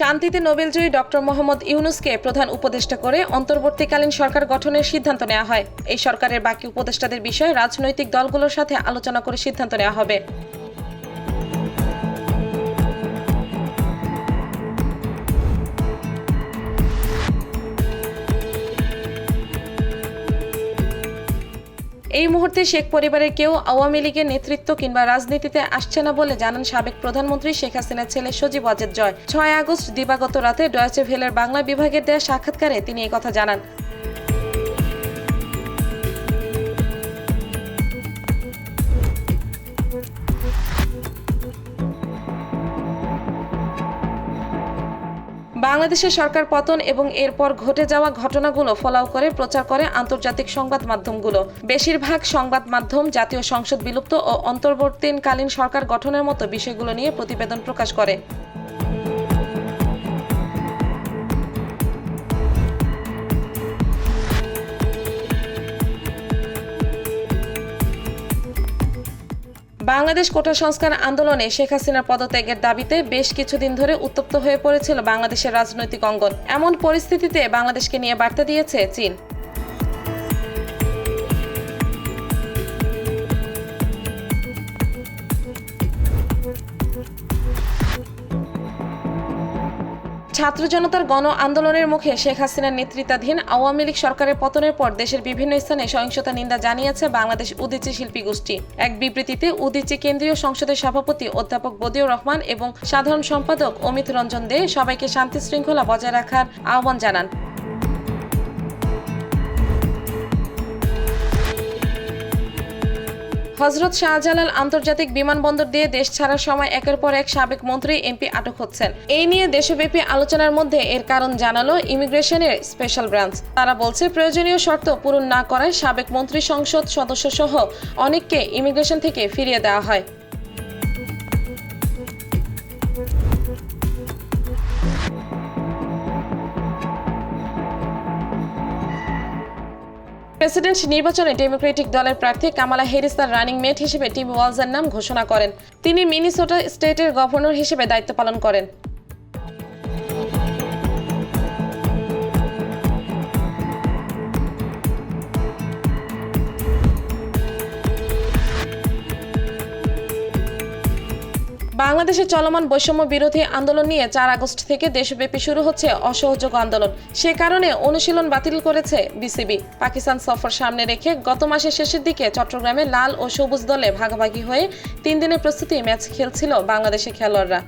শান্তিতে নোবেলজয়ী ডক্টর মোহাম্মদ ইউনুসকে প্রধান উপদেষ্টা করে অন্তর্বর্তীকালীন সরকার গঠনের সিদ্ধান্ত নেওয়া হয়। এই সরকারের বাকি উপদেষ্টাদের বিষয়ে রাজনৈতিক দলগুলোর সাথে আলোচনা করে সিদ্ধান্ত নেওয়া হবে। এই মুহূর্তে শেখ পরিবারের কেউ আওয়ামী লীগের নেতৃত্ব কিংবা রাজনীতিতে আসছে না বলে জানান সাবেক প্রধানমন্ত্রী শেখ হাসিনার ছেলে সজীব অজেদ জয়। ছয় আগস্ট দিবাগত রাতে ডয়েচে ভেলের বাংলা বিভাগের দেয়া সাক্ষাৎকারে তিনি কথা জানান। বাংলাদেশের সরকার পতন এবং এরপর ঘটে যাওয়া ঘটনাগুলো ফলাও করে প্রচার করে আন্তর্জাতিক সংবাদ মাধ্যমগুলো। বেশিরভাগ সংবাদ মাধ্যম জাতীয় সংসদ বিলুপ্ত ও অন্তর্বর্তীকালীন সরকার গঠনের মতো বিষয়গুলো নিয়ে প্রতিবেদন প্রকাশ করে। বাংলাদেশ কোটা সংস্কার আন্দোলনে শেখ হাসিনার পদত্যাগের দাবিতে বেশ কিছুদিন ধরে উত্তপ্ত হয়ে পড়েছিল বাংলাদেশের রাজনৈতিক অঙ্গন। এমন পরিস্থিতিতে বাংলাদেশকে নিয়ে বার্তা দিয়েছে চীন। ছাত্র জনতার গণ আন্দোলনের মুখে শেখ হাসিনার নেতৃত্বাধীন আওয়ামী লীগ সরকারের পতনের পর দেশের বিভিন্ন স্থানে সহিংসতা নিন্দা জানিয়েছে বাংলাদেশ উদীচি শিল্পী গোষ্ঠী। এক বিবৃতিতে উদীচি কেন্দ্রীয় সংসদের সভাপতি অধ্যাপক বদিউর রহমান এবং সাধারণ সম্পাদক অমিত রঞ্জন দে সবাইকে শান্তি শৃঙ্খলা বজায় রাখার আহ্বান জানান। হজরত শাহজালাল আন্তর্জাতিক বিমানবন্দর দিয়ে দেশ ছাড়ার সময় একের পর এক সাবেক মন্ত্রী, এমপি আটক হচ্ছেন। এই নিয়ে দেশব্যাপী আলোচনার মধ্যে এর কারণ জানালো ইমিগ্রেশনের স্পেশাল ব্রাঞ্চ। তারা বলছে, প্রয়োজনীয় শর্ত পূরণ না করায় সাবেক মন্ত্রী সংসদ সদস্য সহ অনেককে ইমিগ্রেশন থেকে ফিরিয়ে দেওয়া হয়। প্রেসিডেন্ট নির্বাচনে ডেমোক্রেটিক দলের প্রার্থী কামালা হ্যারিস তার রানিং মেট হিসেবে টিম ওয়ালসের নাম ঘোষণা করেন। তিনি মিনিসোটা স্টেটের গভর্নর হিসেবে দায়িত্ব পালন করেন। বাংলাদেশের চলমান বৈষম্য বিরোধী আন্দোলন নিয়ে চার আগস্ট থেকে দেশব্যাপী শুরু হচ্ছে অসহযোগ আন্দোলন। সে কারণে অনুশীলন বাতিল করেছে বিসিবি। পাকিস্তান সফর সামনে রেখে গত মাসের শেষের দিকে চট্টগ্রামে লাল ও সবুজ দলে ভাগাভাগি হয়ে তিন দিনের প্রস্তুতি ম্যাচ খেলছিল বাংলাদেশের খেলোয়াড়রা।